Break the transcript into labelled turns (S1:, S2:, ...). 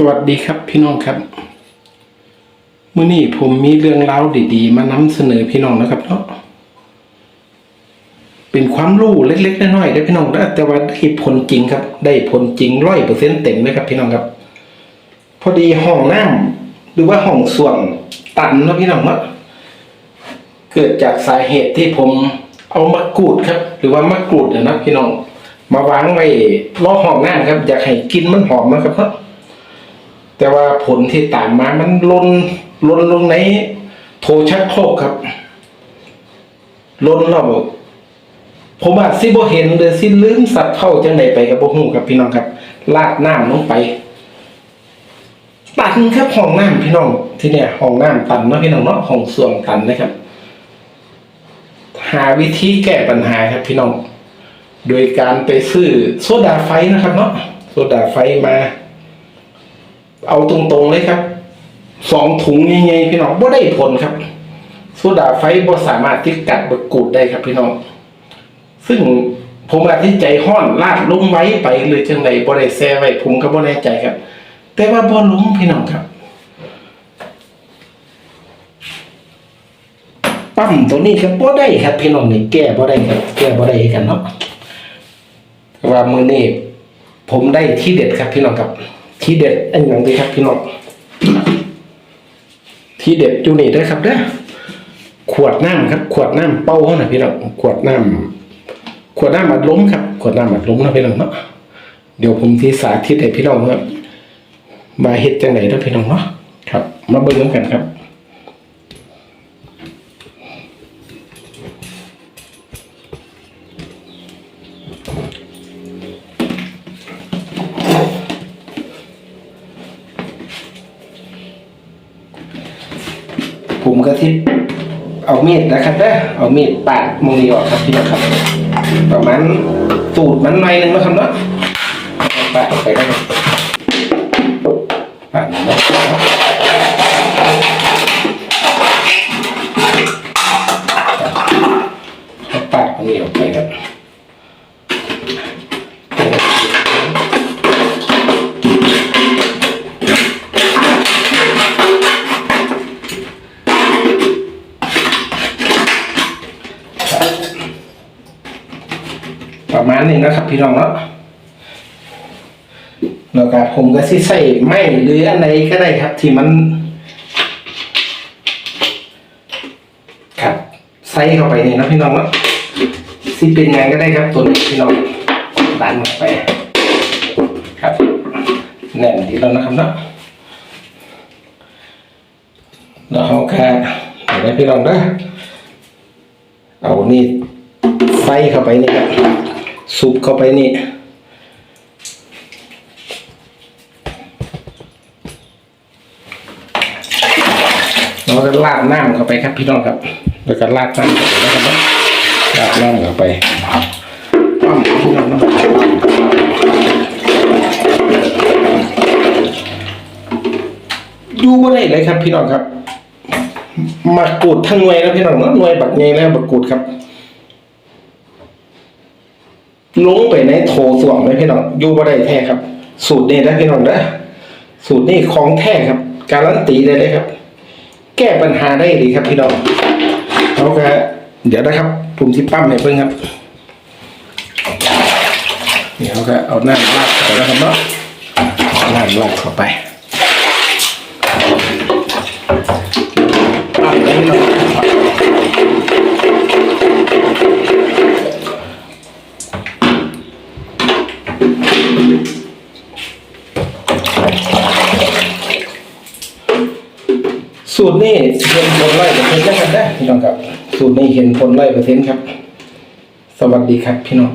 S1: สวัสดีครับพี่น้องครับเมื้อนี้ผมมีเรื่องราดีๆ มานำเสนอพี่น้องนะครับเนาะเป็นความรู้เล็กๆน้อยๆได้พี่น้องแต่ว่าได้ผลจริงครับ ได้ผลจริงร้อยเปอร์เซ็นต์เต็มเลยครับ พี่น้องครับ พอดีห้องน้ำหรือว่าห้องส่วมตันนะพี่น้องเนาะเกิดจากสาเหตุที่ผมเอามะกรูดครับ หรือว่ามะกรูดนะพี่น้อง มาวางไว้ล้อห้องน้ำครับ อยากให้กินมันหอมนะครับเนาะ แต่ว่าผลที่ตามมามันลนลนลงในโถชักโครกครับลนเราผมอาจสิบ่เห็นเลยสิลืมสัตว์เข้าจังไดไปกับบ่ฮู้ครับพี่น้องครับ ลาดน้ำลงไป ตันครับห้องน้ำพี่น้อง ที่เนี่ยห้องน้ำตันเนาะพี่น้องเนาะห้องส่วมตันนะครับ หาวิธีแก้ปัญหาครับพี่น้อง โดยการไปซื้อโซดาไฟนะครับเนาะโซดาไฟมา เอาตรงๆเลยครับสองถุงใหญ่ๆพี่น้องบ่ได้ผลครับโซดาไฟบ่สามารถที่กัดบกกูดได้ครับพี่น้อง ซึ่งผมอาจที่ใจห้อนลาดลงไว้ไปหรือจังไดบ่ได้แซ่ไว้ผมก็บ่แน่ใจครับ แต่ว่าบ่ลงพี่น้องครับปั๊มตัวนี้ครับบ่ได้ครับ พี่น้องนี่แก้บ่ได้ครับแก้บ่ได้กันเนาะว่ามือนี้ผมได้ที่เด็ดครับพี่น้องครับ ที่เด็ดอันอย่างดีครับพี่น้องที่เด็ดจูนี่ด้ครับเด้อขวดน้ำครับ ขวดน้ำเป้าเขาน่ะพี่น้องขวดน้ำขวดน้ำอัดล้มครับ ขวดน้ำอัดล้มนะพี่น้องเนาะเดี๋ยวผมที่สาธิตให้พี่น้องครับมาเห็ดจังไหนนะพี่น้องเนาะครับ มาเบิ่งกันครับ ผมก็ที่เอามีดนะครับเด้อเอามีดปาดมงนี้ออกครับพี่น้องครับประมาณตูดมันหน่อยหนึงนะครับเนาะปาดไปได้เลยปาดนะปาดมงนี้ออกไปครับ ประมาณนี้นะครับ พี่น้องเนาะแล้วก็ผมก็สิใส่ไม้หรืออะไรก็ได้ครับ ที่มันครับใส่เข้าไปนี่นะพี่น้องเนาะสิเป็นไงก็ได้ครับตัวนี้พี่น้องดันออกไป ครับแน่นดีแล้วนะครับเนาะแล้วเขาแค่เดี๋ยวนะพี่น้องเด้อเอานี่ไฟเข้าไปนี่ครับ ซุปเข้าไปนี่ เราจะราดน้ำเข้าไปครับพี่น้องครับ แล้วก็ราดน้ำเข้าไปนะครับเนาดน้ำเข้าไปปั้มพี่น้องนะดูบ่ได้เลยครับพี่น้องครับ มากรูดทั้งหน่วยแล้วพี่น้องเนาะหน่วยบักใหญ่แล้วบักกรูดครับ ลงไปในโถส่วงเลยพี่น้องอยู่บ่ได้แท้ครับ สูตรนี้นะพี่น้องนะสูตรนี้ของแท้ครับ การันตีได้เลยครับ แก้ปัญหาได้ดีครับพี่น้องเขาก็เดี๋ยวนะครับผมที่ปั้มให้เพิ่งครับเดี๋ยวก็เอาน้ำราดเข้าไปนะครับเนาะเอาน้ำราดเข้าไปปั้มเลยพี่น้อง สูตรนี้เห็นผลร้อยเปอร์เซ็นต์กันได้พี่น้องครับ สูตรนี้เห็นผลร้อยเปอร์เซ็นต์ครับ สวัสดีครับพี่น้อง